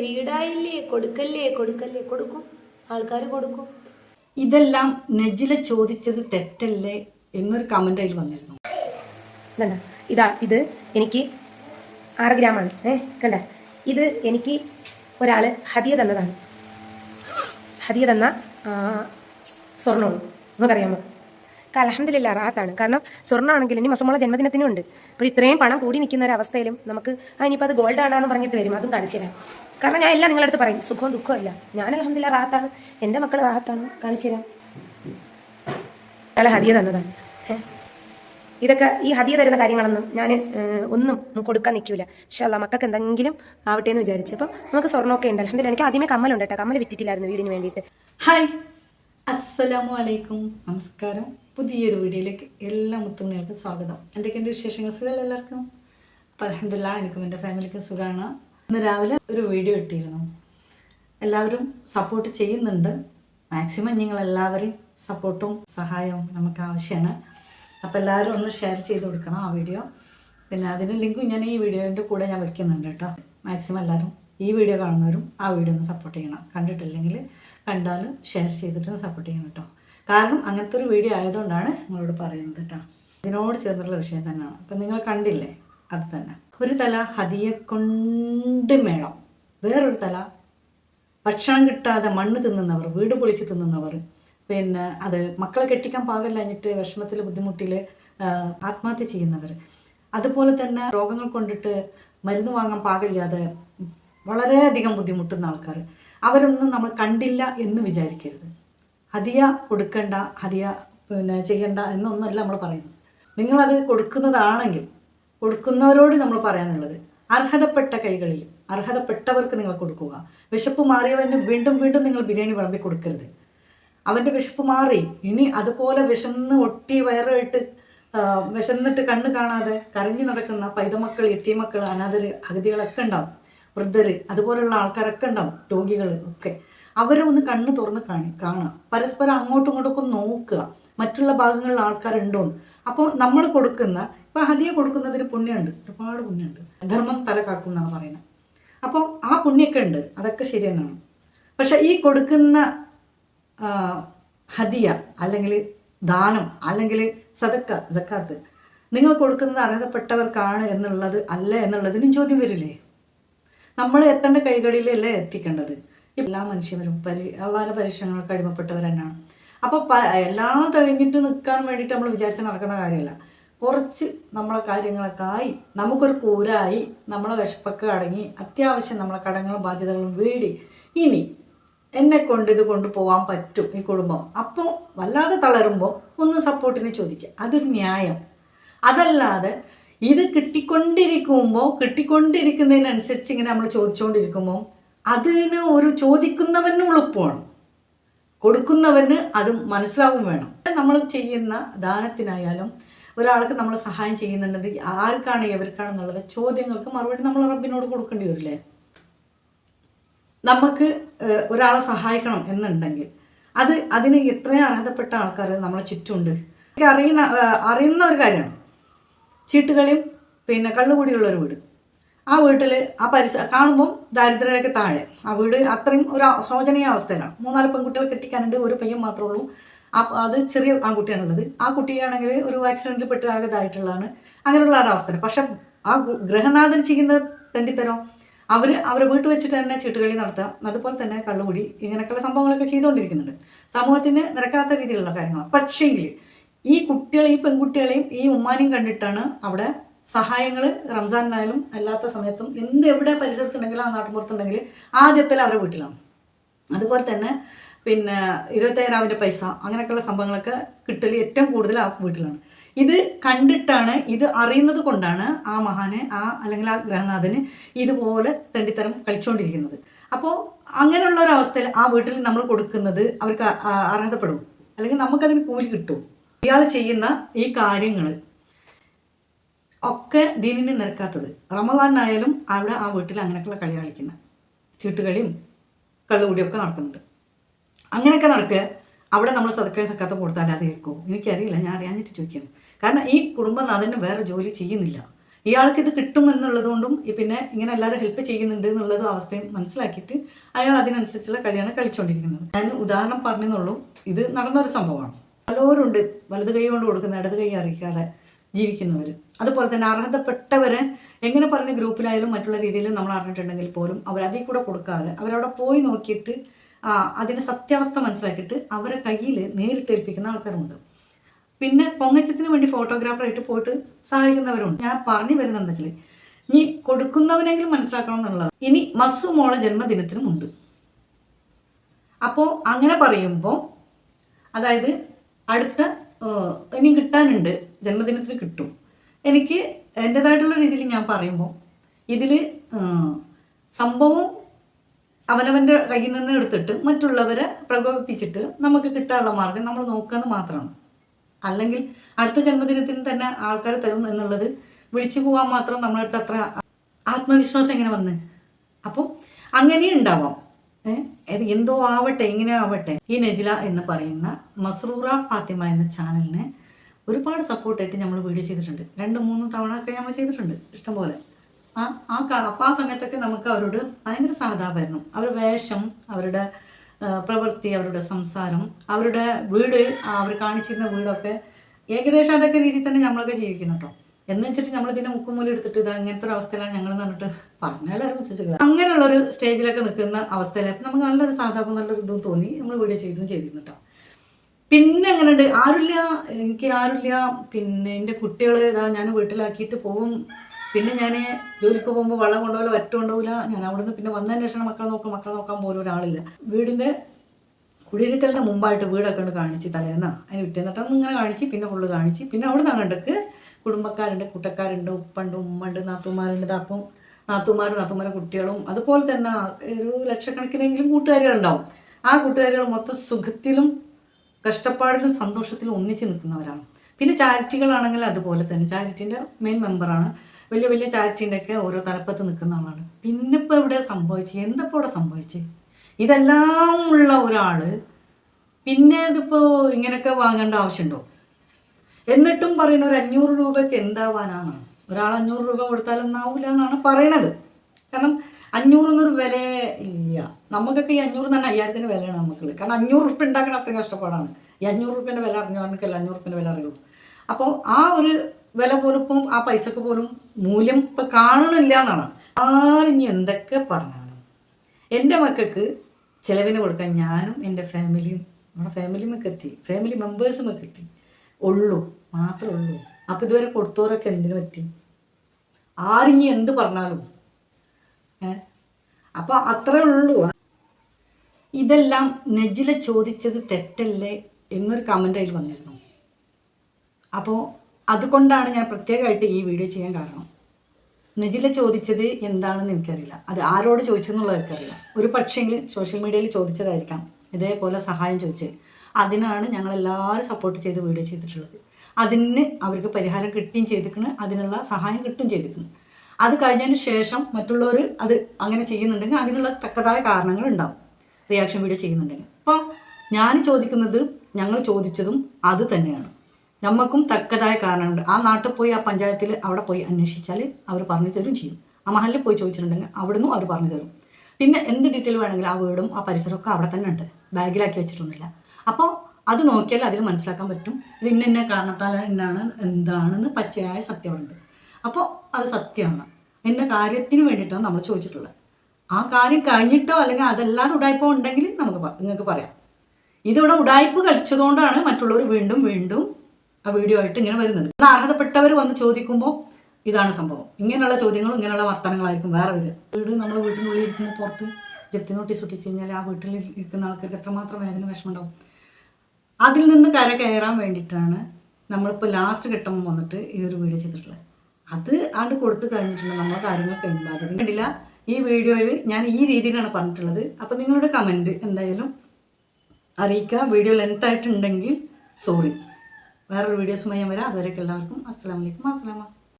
വീടായില്ലേ കൊടുക്കല്ലേ കൊടുക്കല്ലേ കൊടുക്കും. ആൾക്കാർ കൊടുക്കും. ഇതെല്ലാം നജില ചോദിച്ചത് തെറ്റല്ലേ എന്നൊരു കമന്റ് അതിൽ വന്നിരുന്നു. കണ്ട ഇതാ ഇത് എനിക്ക് ആറ് ഗ്രാമാണ് ഏ കണ്ട ഇത് എനിക്ക് ഒരാൾ ഹതിയ തന്നതാണ്. ഹതിയ തന്ന ആ, സ്വർണമാണ്. നിങ്ങൾക്കറിയാമോ? അലഹമില്ല റാത്താണ്. കാരണം സ്വർണമാണെങ്കിൽ ഇനി മസമോളെ ജന്മദിനത്തിനും ഉണ്ട് അപ്പോൾ ഇത്രയും പണം കൂടി നിൽക്കുന്ന ഒരു അവസ്ഥയിലും നമുക്ക് ആ ഇനിയിപ്പോൾ അത് ഗോൾഡ് ആണെന്ന് പറഞ്ഞിട്ട് വരും. അതും കാണിച്ചു തരാം. കാരണം ഞാൻ എല്ലാം നിങ്ങളുടെ അടുത്ത് പറയും സുഖവും ദുഃഖവും ഇല്ല ഞാൻ അലഹമില്ല റാത്താണ്. എന്റെ മക്കൾ റാത്താണ്. കാണിച്ചു തരാം. അയാൾ ഹതിയ തന്നതാണ്. ഇതൊക്കെ ഈ ഹതിയ തരുന്ന കാര്യങ്ങളൊന്നും ഞാൻ ഒന്നും കൊടുക്കാൻ നിൽക്കില്ല പക്ഷെ അല്ല മക്കൾക്ക് എന്തെങ്കിലും ആവട്ടെ എന്ന് വിചാരിച്ചപ്പോൾ നമുക്ക് സ്വർണമൊക്കെ ഉണ്ട്. അലഹമില്ല എനിക്ക് ആദ്യമേ കമ്മലുണ്ട് കേട്ടോ. കമ്മൽ വിറ്റിട്ടില്ലായിരുന്നു വീടിന് വേണ്ടിയിട്ട്. ഹായ്. അസ്സലാമു അലൈക്കും. നമസ്കാരം. പുതിയൊരു വീഡിയോയിലേക്ക് എല്ലാ മുത്തുമണികൾക്കും സ്വാഗതം. എന്തൊക്കെയുണ്ട് വിശേഷങ്ങൾ? സുഖമല്ല എല്ലാവർക്കും? അപ്പോൾ അലഹമില്ല എനിക്കും എന്റെ ഫാമിലിക്കും സുഖമാണ് ഇന്ന് രാവിലെ ഒരു വീഡിയോ ഇട്ടിരുന്നു. എല്ലാവരും സപ്പോർട്ട് ചെയ്യുന്നുണ്ട്. മാക്സിമം നിങ്ങൾ എല്ലാവരെയും സപ്പോർട്ടും സഹായവും നമുക്ക് ആവശ്യമാണ്. അപ്പോൾ എല്ലാവരും ഒന്ന് ഷെയർ ചെയ്ത് കൊടുക്കണം ആ വീഡിയോ. പിന്നെ അതിന്റെ ലിങ്കും ഞാൻ ഈ വീഡിയോന്റെ കൂടെ ഞാൻ വെക്കുന്നുണ്ട് കേട്ടോ. മാക്സിമം എല്ലാവരും ഈ വീഡിയോ കാണുന്നവരും ആ വീഡിയോ ഒന്ന് സപ്പോർട്ട് ചെയ്യണം. കണ്ടിട്ടില്ലെങ്കിൽ കണ്ടാലും ഷെയർ ചെയ്തിട്ട് സപ്പോർട്ട് ചെയ്യണം കേട്ടോ. കാരണം അങ്ങനത്തെ ഒരു വീഡിയോ ആയതുകൊണ്ടാണ് നിങ്ങളോട് പറയുന്നത് കേട്ടോ. ഇതിനോട് ചേർന്നുള്ള വിഷയം തന്നെയാണ്. അപ്പം നിങ്ങൾ കണ്ടില്ലേ? അത് തന്നെ. ഒരു തല ഹതിയെ കൊണ്ട് മേളം. വേറൊരു തല ഭക്ഷണം കിട്ടാതെ മണ്ണ് തിന്നുന്നവർ വീട് പൊളിച്ച് തിന്നുന്നവർ പിന്നെ അത് മക്കളെ കെട്ടിക്കാൻ പാകില്ലഞ്ഞിട്ട് വിഷമത്തിൽ ബുദ്ധിമുട്ടിൽ ആത്മഹത്യ ചെയ്യുന്നവർ. അതുപോലെ തന്നെ രോഗങ്ങൾ കൊണ്ടിട്ട് മരുന്ന് വാങ്ങാൻ പാകില്ലാതെ വളരെയധികം ബുദ്ധിമുട്ടുന്ന ആൾക്കാർ. അവരൊന്നും നമ്മൾ കണ്ടില്ല എന്ന് വിചാരിക്കരുത്. ഹതിയ കൊടുക്കണ്ട ഹതിയ പിന്നെ ചെയ്യണ്ട എന്നൊന്നുമല്ല നമ്മൾ പറയുന്നത്. നിങ്ങളത് കൊടുക്കുന്നതാണെങ്കിൽ കൊടുക്കുന്നവരോട് നമ്മൾ പറയാനുള്ളത് അർഹതപ്പെട്ട കൈകളിൽ അർഹതപ്പെട്ടവർക്ക് നിങ്ങൾ കൊടുക്കുക. വിശപ്പ് മാറിയവന് വീണ്ടും വീണ്ടും നിങ്ങൾ ബിരിയാണി വിളമ്പി കൊടുക്കരുത്. അവന്റെ വിശപ്പ് മാറി ഇനി അതുപോലെ വിശന്ന് ഒട്ടി വയറായിട്ട് വിശന്നിട്ട് കണ്ണ് കാണാതെ കരഞ്ഞു നടക്കുന്ന പൈതമക്കൾ എത്തിയമക്കൾ അനാഥർ അഗതികളൊക്കെ ഉണ്ടാവും. വൃദ്ധർ അതുപോലുള്ള ആൾക്കാരൊക്കെ ഉണ്ടാവും രോഗികൾ ഒക്കെ. അവരെ ഒന്ന് കണ്ണ് തുറന്ന് കാണി കാണുക. പരസ്പരം അങ്ങോട്ടും ഇങ്ങോട്ടും ഒക്കെ നോക്കുക. മറ്റുള്ള ഭാഗങ്ങളിൽ ആൾക്കാരുണ്ടോന്ന്. അപ്പോൾ നമ്മൾ കൊടുക്കുന്ന ഇപ്പം ഹതിയെ കൊടുക്കുന്നതിന് പുണ്യമുണ്ട്. ഒരുപാട് പുണ്യമുണ്ട്. ധർമ്മം തല കാക്കും എന്നാണ് പറയുന്നത്. അപ്പോൾ ആ പുണ്യമൊക്കെ ഉണ്ട്. അതൊക്കെ ശരി പക്ഷേ ഈ കൊടുക്കുന്ന ഹദിയ അല്ലെങ്കിൽ ദാനം അല്ലെങ്കിൽ സദക്ക സക്കാത്ത് നിങ്ങൾ കൊടുക്കുന്നത് അർഹതപ്പെട്ടവർക്കാണ് എന്നുള്ളത് അല്ല എന്നുള്ളതിനും ചോദ്യം വരില്ലേ? നമ്മൾ എത്തേണ്ട കൈകളിലല്ലേ എത്തിക്കേണ്ടത്? എല്ലാ മനുഷ്യരും പരി അള്ളാഹുവിന്റെ പരിശ്രമങ്ങൾക്ക് അടിമപ്പെട്ടവർ തന്നെയാണ്. അപ്പോൾ എല്ലാം തികഞ്ഞിട്ട് നിൽക്കാൻ വേണ്ടിയിട്ട് നമ്മൾ വിചാരിച്ച് നടക്കുന്ന കാര്യമല്ല. കുറച്ച് നമ്മളെ കാര്യങ്ങളൊക്കെ ആയി നമുക്കൊരു കൂരായി നമ്മളെ വിശപ്പൊക്കെ അടങ്ങി അത്യാവശ്യം നമ്മളെ കടങ്ങളും ബാധ്യതകളും വീടി ഇനി എന്നെ കൊണ്ട് ഇത് കൊണ്ടുപോകാൻ പറ്റും ഈ കുടുംബം. അപ്പോൾ വല്ലാതെ തളരുമ്പോൾ ഒന്ന് സപ്പോർട്ടിനെ ചോദിക്കുക. അതൊരു ന്യായം. അതല്ലാതെ ഇത് കിട്ടിക്കൊണ്ടിരിക്കുമ്പോൾ കിട്ടിക്കൊണ്ടിരിക്കുന്നതിനനുസരിച്ച് ഇങ്ങനെ നമ്മൾ ചോദിച്ചുകൊണ്ടിരിക്കുമ്പോൾ അതിന് ഒരു ചോദിക്കുന്നവന് എളുപ്പമാണ് കൊടുക്കുന്നവന് അത് മനസ്സിലാവും വേണം. നമ്മൾ ചെയ്യുന്ന ദാനത്തിനായാലും ഒരാൾക്ക് നമ്മൾ സഹായം ചെയ്യുന്നുണ്ടെങ്കിൽ ആർക്കാണ് എവർക്കാണെന്നുള്ളത് ചോദ്യങ്ങൾക്ക് മറുപടി നമ്മൾ റബ്ബിനോട് കൊടുക്കേണ്ടി വരില്ലേ? നമുക്ക് ഒരാളെ സഹായിക്കണം എന്നുണ്ടെങ്കിൽ അത് അതിന് എത്രയും അർഹതപ്പെട്ട ആൾക്കാർ നമ്മളെ ചുറ്റുമുണ്ട്. അറിയുന്ന അറിയുന്ന ഒരു കാര്യമാണ്. ചീട്ടുകളിയും പിന്നെ കള്ളുകൂടിയുള്ള ഒരു വീട്. ആ വീട്ടിൽ ആ പരിസ കാണുമ്പം ദാരിദ്ര്യരേഖ താഴെ. ആ വീട് അത്രയും ഒരു ശോചനീയ അവസ്ഥയിലാണ് മൂന്നാൽ പെൺകുട്ടികൾ കെട്ടിക്കാനുണ്ട് ഒരു പയ്യൻ മാത്രമേ ഉള്ളൂ. ആ അത് ചെറിയ ആൺകുട്ടിയാണുള്ളത്. ആ കുട്ടിയാണെങ്കിൽ ഒരു ആക്സിഡന്റിൽ പെട്ട് ആകെ ഇതായിട്ടുള്ളതാണ് അങ്ങനെയുള്ള ഒരു അവസ്ഥ പക്ഷെ ആ ഗൃഹനാഥൻ ചെയ്യുന്ന തെണ്ടിത്തരം അവർ അവരെ വീട്ടിൽ വെച്ചിട്ട് തന്നെ ചീട്ടുകളി നടത്താം. അതുപോലെ തന്നെ കള്ളുകുടി ഇങ്ങനെയൊക്കെയുള്ള സംഭവങ്ങളൊക്കെ ചെയ്തുകൊണ്ടിരിക്കുന്നുണ്ട്. സമൂഹത്തിന് നിരക്കാത്ത രീതിയിലുള്ള കാര്യങ്ങളാണ്. പക്ഷേങ്കിൽ ഈ കുട്ടികളെ ഈ പെൺകുട്ടികളെയും ഈ ഉമ്മാനെയും കണ്ടിട്ടാണ് അവിടെ സഹായങ്ങൾ റംസാനായാലും അല്ലാത്ത സമയത്തും എന്ത് എവിടെ പരിസരത്തുണ്ടെങ്കിലും ആ നാട്ടുമ്പുറത്തുണ്ടെങ്കിൽ ആദ്യത്തിൽ അവരുടെ വീട്ടിലാണ്. അതുപോലെ തന്നെ പിന്നെ ഇരുപത്തയ്യായിരാവിന്റെ പൈസ അങ്ങനെയൊക്കെയുള്ള സംഭവങ്ങളൊക്കെ കിട്ടൽ ഏറ്റവും കൂടുതൽ ആ വീട്ടിലാണ്. ഇത് കണ്ടിട്ടാണ് ഇത് അറിയുന്നത് കൊണ്ടാണ് ആ മഹാന് ആ അല്ലെങ്കിൽ ആ ഗ്രഹനാഥന് ഇതുപോലെ തെണ്ടിത്തരം കളിച്ചുകൊണ്ടിരിക്കുന്നത് അപ്പോൾ അങ്ങനെയുള്ള ഒരു അവസ്ഥയിൽ ആ വീട്ടിൽ നമ്മൾ കൊടുക്കുന്നത് അവർക്ക് അർഹതപ്പെടും. അല്ലെങ്കിൽ നമുക്കതിന് കൂലി കിട്ടും. ഇയാൾ ചെയ്യുന്ന ഈ കാര്യങ്ങൾ ഒക്കെ ദീനിന് നിരക്കാത്തത്. റമദാനായാലും അവിടെ ആ വീട്ടിൽ അങ്ങനെയൊക്കെയുള്ള കളി കളിക്കുന്ന. ചീട്ടുകളിയും കള്ളുകൂടിയും ഒക്കെ നടക്കുന്നുണ്ട്. അങ്ങനെയൊക്കെ നടക്കുക. അവിടെ നമ്മൾ സതക്കയും സക്കാത്ത കൊടുത്താൽ അത് കേൾക്കുമോ എനിക്കറിയില്ല. ഞാൻ അറിയാഞ്ഞിട്ട് ചോദിക്കുന്നു. കാരണം ഈ കുടുംബനാഥന് വേറെ ജോലി ചെയ്യുന്നില്ല. ഇയാൾക്ക് ഇത് കിട്ടുമെന്നുള്ളതുകൊണ്ടും പിന്നെ ഇങ്ങനെ എല്ലാവരും ഹെൽപ്പ് ചെയ്യുന്നുണ്ട് എന്നുള്ളത് അവസ്ഥയും മനസ്സിലാക്കിയിട്ട് അയാൾ അതിനനുസരിച്ചുള്ള കളിയാണ് കളിച്ചുകൊണ്ടിരിക്കുന്നത് ഞാൻ ഉദാഹരണം പറഞ്ഞെന്നുള്ളൂ. ഇത് നടന്നൊരു സംഭവമാണ്. പലവരുണ്ട്. വലത് കൈ കൊണ്ട് കൊടുക്കുന്ന ഇടത് കൈ അറിയിക്കാതെ. ജീവിക്കുന്നവർ അതുപോലെ തന്നെ അർഹതപ്പെട്ടവരെ എങ്ങനെ പറഞ്ഞ ഗ്രൂപ്പിലായാലും മറ്റുള്ള രീതിയിലും നമ്മൾ അറിഞ്ഞിട്ടുണ്ടെങ്കിൽ പോലും അവർ അതിൽ കൂടെ കൊടുക്കാതെ അവരവിടെ പോയി നോക്കിയിട്ട് അതിന്റെ സത്യാവസ്ഥ മനസ്സിലാക്കിയിട്ട് അവരെ കയ്യിൽ നേരിട്ട് ഏൽപ്പിക്കുന്ന ആൾക്കാരുണ്ട് പിന്നെ പൊങ്ങച്ചത്തിന് വേണ്ടി ഫോട്ടോഗ്രാഫറായിട്ട് പോയിട്ട് സഹായിക്കുന്നവരുണ്ട്. ഞാൻ പറഞ്ഞു വരുന്നത് എന്താ വെച്ചാൽ ഇനി കൊടുക്കുന്നവനെങ്കിലും മനസ്സിലാക്കണം എന്നുള്ളത്. ഇനി മസു മോളെ ജന്മദിനത്തിനുമുണ്ട് അപ്പോൾ അങ്ങനെ പറയുമ്പോൾ അതായത് അടുത്ത ഇനി കിട്ടാനുണ്ട്. ജന്മദിനത്തിന് കിട്ടും. എനിക്ക് എന്റെതായിട്ടുള്ള രീതിയിൽ ഞാൻ പറയുമ്പോൾ ഇതിൽ സംഭവം അവനവന്റെ കയ്യിൽ നിന്ന് എടുത്തിട്ട് മറ്റുള്ളവരെ പ്രകോപിപ്പിച്ചിട്ട് നമുക്ക് കിട്ടാനുള്ള മാർഗം നമ്മൾ നോക്കുന്നത് മാത്രമാണ്. അല്ലെങ്കിൽ അടുത്ത ജന്മദിനത്തിന് തന്നെ ആൾക്കാർ തരും എന്നുള്ളത് വിളിച്ചു പോകാൻ മാത്രം നമ്മളടുത്ത് അത്ര ആത്മവിശ്വാസം എങ്ങനെ വന്ന്? അപ്പോൾ അങ്ങനെ ഉണ്ടാവാം. എന്തോ ആവട്ടെ ഇങ്ങനെ ആവട്ടെ. ഈ നജില എന്ന് പറയുന്ന മസ്റൂറ ഫാത്തിമ എന്ന ചാനലിനെ ഒരുപാട് സപ്പോർട്ടായിട്ട് നമ്മൾ വീഡിയോ ചെയ്തിട്ടുണ്ട്. രണ്ട് മൂന്ന് തവണ ഒക്കെ നമ്മൾ ചെയ്തിട്ടുണ്ട്. ഇഷ്ടംപോലെ. ആ ആ അപ്പം ആ സമയത്തൊക്കെ നമുക്ക് അവരോട് ഭയങ്കര സഹതാപമായിരുന്നു. അവരുടെ വേഷം അവരുടെ പ്രവൃത്തി അവരുടെ സംസാരം അവരുടെ വീട് അവർ കാണിച്ചിരുന്ന വീടൊക്കെ ഏകദേശം അതൊക്കെ രീതിയിൽ തന്നെ നമ്മളൊക്കെ ജീവിക്കുന്നു കേട്ടോ എന്ന് വെച്ചിട്ട് നമ്മൾ ഇതിനെ മുക്കുമൂലം എടുത്തിട്ട് ഇത് അങ്ങനത്തെ ഒരു അവസ്ഥയിലാണ് ഞങ്ങൾ എന്നിട്ട് പറഞ്ഞാലും വിശ്വസിക്കില്ല അങ്ങനെയുള്ളൊരു സ്റ്റേജിലൊക്കെ നിൽക്കുന്ന അവസ്ഥയിലായപ്പോൾ നമുക്ക് നല്ലൊരു സാധാപം നല്ലൊരു ഇതും തോന്നി. നമ്മൾ വീഡിയോ ചെയ്തും ചെയ്തിരുന്നു കേട്ടോ പിന്നെ എങ്ങനെയുണ്ട്? ആരുമില്ല എനിക്ക് ആരുമില്ല പിന്നെ എന്റെ കുട്ടികൾ ഇതാ ഞാൻ വീട്ടിലാക്കിയിട്ട് പോവും. പിന്നെ ഞാൻ ജോലിക്ക് പോകുമ്പോൾ വെള്ളം കൊണ്ടുപോകില്ല ഒറ്റ കൊണ്ടുപോകില്ല ഞാൻ അവിടുന്ന് പിന്നെ വന്നതിന് ശേഷം മക്കളെ നോക്കും. മക്കളെ നോക്കാൻ പോലും ഒരാളില്ല. വീടിന്റെ കുടിയിരിക്കലിന്റെ മുമ്പായിട്ട് വീടൊക്കെ ഉണ്ട് കാണിച്ച് തലേന്ന്. അതിന് വിറ്റേന്നിട്ട് ഇങ്ങനെ കാണിച്ച് പിന്നെ ഫുള്ള് കാണിച്ച്. പിന്നെ അവിടെ നിന്ന് അങ്ങോട്ടേക്ക് കുടുംബക്കാരുണ്ട് കൂട്ടക്കാരുണ്ട്. ഉപ്പുണ്ട് ഉമ്മുണ്ട് നാത്തുമാരുണ്ട് അപ്പം നാത്തുമാരും നാത്തുമാരും കുട്ടികളും. അതുപോലെ തന്നെ ഒരു ലക്ഷക്കണക്കിനെങ്കിലും കൂട്ടുകാരികളുണ്ടാവും. ആ കൂട്ടുകാരികൾ മൊത്തം സുഖത്തിലും കഷ്ടപ്പാടിലും സന്തോഷത്തിലും ഒന്നിച്ച് നിൽക്കുന്നവരാണ്. പിന്നെ ചാരിറ്റികളാണെങ്കിൽ അതുപോലെ തന്നെ. ചാരിറ്റീന്റെ മെയിൻ മെമ്പറാണ് വലിയ വലിയ ചാരിറ്റീന്റെ ഒക്കെ ഓരോ തലപ്പത്ത് നിൽക്കുന്ന ആളാണ്. പിന്നെ ഇപ്പോൾ ഇവിടെ സംഭവിച്ചു? എന്തപ്പോൾ ഇവിടെ സംഭവിച്ചു? ഇതെല്ലാം ഉള്ള ഒരാൾ പിന്നെ ഇതിപ്പോൾ ഇങ്ങനെയൊക്കെ വാങ്ങേണ്ട ആവശ്യമുണ്ടോ? എന്നിട്ടും പറയുന്ന ഒരു അഞ്ഞൂറ് രൂപയ്ക്ക് എന്താവാനാണ് ഒരാൾ അഞ്ഞൂറ് രൂപ കൊടുത്താൽ ആവില്ല എന്നാണ് പറയണത്. കാരണം അഞ്ഞൂറൊന്നൊരു വില ഇല്ല. നമുക്കൊക്കെ ഈ അഞ്ഞൂറ് തന്നെ അയ്യായിരത്തിന് വിലയാണ് നമുക്ക്. കാരണം അഞ്ഞൂറ് റുപ്യ ഉണ്ടാക്കണം അത്രയും കഷ്ടപ്പാടാണ്. ഈ അഞ്ഞൂറ് റുപ്യന്റെ വില അറിഞ്ഞവർക്കല്ല അഞ്ഞൂറ് റുപ്യന്റെ വില അറിയുള്ളൂ. അപ്പോൾ ആ ഒരു വില പോലും ഇപ്പം ആ പൈസക്ക് പോലും മൂല്യം ഇപ്പം കാണണില്ല എന്നാണ്. ആരിഞ്ഞ് എന്തൊക്കെ പറഞ്ഞാണ് എന്റെ മക്കൾക്ക് ചിലവിന് കൊടുക്കാൻ ഞാനും എന്റെ ഫാമിലിയും നമ്മുടെ ഫാമിലി എത്തി. ഫാമിലി മെമ്പേഴ്സ് എത്തി. ഉള്ളൂ. മാത്രമേ ഉള്ളൂ. അപ്പോൾ ഇതുവരെ കൊടുത്തവരൊക്കെ എന്തിനു പറ്റി? ആരിഞ്ഞ് എന്ത് പറഞ്ഞാലും അപ്പോൾ അത്രേ ഉള്ളൂ. ഇതെല്ലാം നജില ചോദിച്ചത് തെറ്റല്ലേ എന്നൊരു കമന്റ് അതിൽ വന്നിരുന്നു. അപ്പോൾ അതുകൊണ്ടാണ് ഞാൻ പ്രത്യേകമായിട്ട് ഈ വീഡിയോ ചെയ്യാൻ കാരണം. നജില ചോദിച്ചത് എന്താണെന്ന് എനിക്കറിയില്ല. അത് ആരോട് ചോദിച്ചെന്നുള്ളത് എനിക്കറിയില്ല. ഒരു പക്ഷേങ്കിൽ സോഷ്യൽ മീഡിയയിൽ ചോദിച്ചതായിരിക്കാം. ഇതേപോലെ സഹായം ചോദിച്ച്. അതിനാണ് ഞങ്ങൾ എല്ലാവരും സപ്പോർട്ട് ചെയ്ത് വീഡിയോ ചെയ്തിട്ടുള്ളത്. അതിന് അവർക്ക് പരിഹാരം കിട്ടുകയും ചെയ്തിരിക്കുന്നു അതിനുള്ള സഹായം കിട്ടുകയും ചെയ്തിരിക്കുന്നു അത് കഴിഞ്ഞതിന് ശേഷം മറ്റുള്ളവർ അത് അങ്ങനെ ചെയ്യുന്നുണ്ടെങ്കിൽ അതിനുള്ള തക്കതായ കാരണങ്ങൾ ഉണ്ടാവും. റിയാക്ഷൻ വീഡിയോ ചെയ്യുന്നുണ്ടെങ്കിൽ. അപ്പോൾ ഞാൻ ചോദിക്കുന്നത് ഞങ്ങൾ ചോദിച്ചതും അത് തന്നെയാണ്. നമുക്കും തക്കതായ കാരണമുണ്ട് ആ നാട്ടിൽ പോയി ആ പഞ്ചായത്തിൽ അവിടെ പോയി അന്വേഷിച്ചാൽ അവർ പറഞ്ഞു തരും ചെയ്യും. ആ മഹലിൽ പോയി ചോദിച്ചിട്ടുണ്ടെങ്കിൽ അവിടുന്ന് അവർ പറഞ്ഞു തരും. പിന്നെ എന്ത് ഡീറ്റെയിൽ വേണമെങ്കിലും ആ വീടും ആ പരിസരമൊക്കെ അവിടെ തന്നെ ഉണ്ട്. ബാഗിലാക്കി വെച്ചിട്ടൊന്നുമില്ല. അപ്പോൾ അത് നോക്കിയാൽ അതിൽ മനസ്സിലാക്കാൻ പറ്റും. ഇത് ഇന്ന ഇന്ന കാരണത്താൽ എന്നാണ് എന്താണെന്ന് പച്ചയായ സത്യമുണ്ട് അപ്പോൾ അത് സത്യമാണ്. എന്ന കാര്യത്തിന് വേണ്ടിയിട്ടാണ് നമ്മൾ ചോദിച്ചിട്ടുള്ളത്. ആ കാര്യം കഴിഞ്ഞിട്ടോ അല്ലെങ്കിൽ അതല്ലാതെ ഉടായ്പോ ഉണ്ടെങ്കിൽ നമുക്ക് നിങ്ങൾക്ക് പറയാം. ഇതിവിടെ ഉടായ്പ് കളിച്ചതുകൊണ്ടാണ് മറ്റുള്ളവർ വീണ്ടും വീണ്ടും ആ വീഡിയോ ആയിട്ട് ഇങ്ങനെ വരുന്നത്. അർഹതപ്പെട്ടവർ വന്ന് ചോദിക്കുമ്പോൾ ഇതാണ് സംഭവം. ഇങ്ങനെയുള്ള ചോദ്യങ്ങളും ഇങ്ങനെയുള്ള വർത്തനങ്ങളായിരിക്കും വേറെ വരിക. വീട് നമ്മൾ വീട്ടിനുള്ളിൽ ഇരിക്കുമ്പോൾ പുറത്ത് ജപ്തി നോട്ടീസ് ഒട്ടിച്ച് കഴിഞ്ഞാൽ ആ വീട്ടിൽ ഇരിക്കുന്ന ആൾക്കാർക്ക് എത്രമാത്രം വേദന വിഷമമുണ്ടാവും. അതിൽ നിന്ന് കര കയറാൻ വേണ്ടിയിട്ടാണ് നമ്മളിപ്പോൾ ലാസ്റ്റ് ഘട്ടം വന്നിട്ട് ഈ ഒരു വീഡിയോ ചെയ്തിട്ടുള്ളത്. അത് ആണ്ട് കൊടുത്തു കഴിഞ്ഞിട്ടുണ്ട് നമ്മളെ കാര്യങ്ങൾ കഴിയുമ്പോൾ കണ്ടില്ല. ഈ വീഡിയോയിൽ ഞാൻ ഈ രീതിയിലാണ് പറഞ്ഞിട്ടുള്ളത്. അപ്പോൾ നിങ്ങളുടെ കമന്റ് എന്തായാലും അറിയിക്കുക. വീഡിയോ ലെങ്ത് ആയിട്ടുണ്ടെങ്കിൽ സോറി വേറൊരു വീഡിയോസുമായി ഞാൻ വരാം. അതുവരെയൊക്കെ എല്ലാവർക്കും. അസ്സാം വലൈക്കും അസ്സലാമ